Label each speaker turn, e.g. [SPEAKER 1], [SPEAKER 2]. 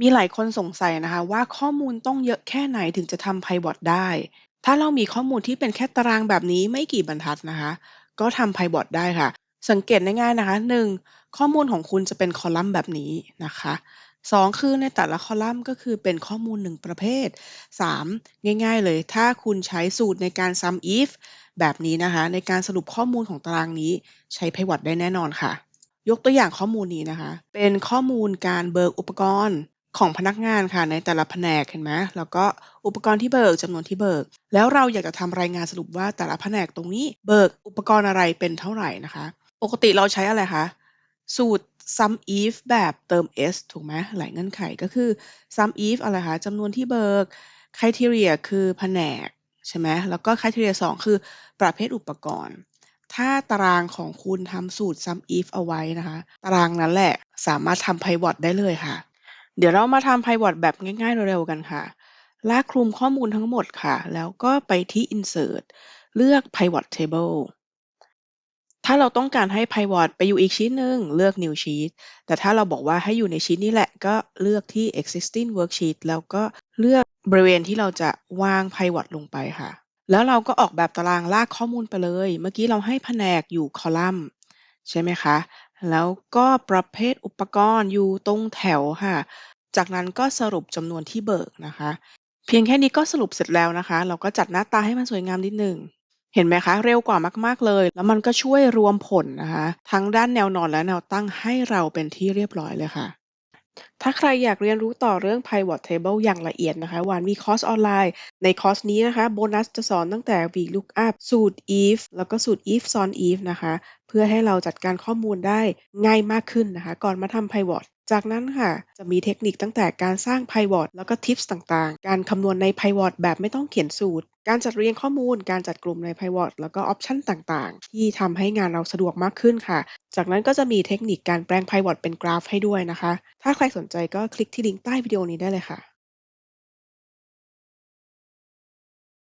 [SPEAKER 1] มีหลายคนสงสัยนะคะว่าข้อมูลต้องเยอะแค่ไหนถึงจะทำ Pivot ได้ ถ้าเรามีข้อมูลที่เป็นแค่ตารางแบบนี้ไม่กี่บรรทัดนะคะ ก็ทำ Pivot ได้ค่ะ สังเกตง่ายๆนะคะ 1. ข้อมูลของคุณจะเป็นคอลัมน์แบบนี้นะคะ 2. คือในแต่ละคอลัมน์ก็คือเป็นข้อมูล1ประเภท 3. ง่ายๆเลย ถ้าคุณใช้สูตรในการ sum if แบบนี้นะคะ ในการสรุปข้อมูลของตารางนี้ใช้ Pivot ได้แน่นอนค่ะ ยกตัวอย่างข้อมูลนี้นะคะ เป็นข้อมูลการเบิกอุปกรณ์ ของพนักงานค่ะในแต่ละแผนกเห็นไหมแล้วก็อุปกรณ์ที่เบิกจำนวนที่เบิก แล้วเราอยากจะทำรายงานสรุปว่าแต่ละแผนกตรงนี้เบิกอุปกรณ์อะไรเป็นเท่าไหร่นะคะ ปกติเราใช้อะไรคะสูตร sum if แบบเติม s ถูกไหมหลายเงื่อนไขก็คือ sum if อะไรคะจำนวนที่เบิก criteria คือแผนกใช่ไหมแล้วก็ criteria 2 คือประเภทอุปกรณ์ ถ้าตารางของคุณทำสูตร sum if เอาไว้นะคะ ตารางนั้นแหละสามารถทำ pivot ได้เลยค่ะ เดี๋ยวเรามาทำ pivot แบบง่ายๆ เร็วๆ กันค่ะ ลากคลุมข้อมูลทั้งหมดค่ะ แล้วก็ไปที่ insert เลือก pivot table ถ้าเราต้องการให้ pivot ไปอยู่อีกชีตหนึ่งเลือก new sheet แต่ถ้าเราบอกว่าให้อยู่ในชีตนี้แหละ ก็เลือกที่ existing worksheet แล้วก็เลือกบริเวณที่เราจะวาง pivot ลงไปค่ะ แล้วเราก็ออกแบบตารางลากข้อมูลไปเลย เมื่อกี้เราให้แผนกอยู่คอลัมน์ใช่ไหมคะ แล้วก็ประเภทอุปกรณ์อยู่ตรงแถวค่ะ จากนั้นก็สรุปจำนวนที่เบิกนะคะ เพียงแค่นี้ก็สรุปเสร็จแล้วนะคะ เราก็จัดหน้าตาให้มันสวยงามนิดหนึ่ง เห็นไหมคะ เร็วกว่ามากๆเลย แล้วมันก็ช่วยรวมผลนะคะ ทั้งด้านแนวนอนและแนวตั้งให้เราเป็นที่เรียบร้อยเลยค่ะถ้าใครอยากเรียนรู้ต่อเรื่อง Pivot Table อย่างละเอียดนะคะวานมีคอร์สออนไลน์ ในคอร์สนี้นะคะ โบนัสจะสอนตั้งแต่ VLOOKUP สูตร if แล้วก็สูตร if ซ้อน if นะคะ เพื่อให้เราจัดการข้อมูลได้ง่ายมากขึ้นนะคะ ก่อนมาทำ Pivot จากนั้นค่ะ จะมีเทคนิคตั้งแต่การสร้าง Pivot แล้วก็ทิปส์ต่างๆ การคำนวณใน Pivot แบบไม่ต้องเขียนสูตร การจัดเรียงข้อมูล การจัดกลุ่มใน Pivot แล้วก็ออปชันต่างๆ ที่ทำให้งานเราสะดวกมากขึ้นค่ะ จากนั้นก็จะมีเทคนิคการแปลง Pivot เป็นกราฟให้ด้วยนะคะ ถ้าใครสนใจก็คลิกที่ลิงก์ใต้วิดีโอนี้ได้เลยค่ะ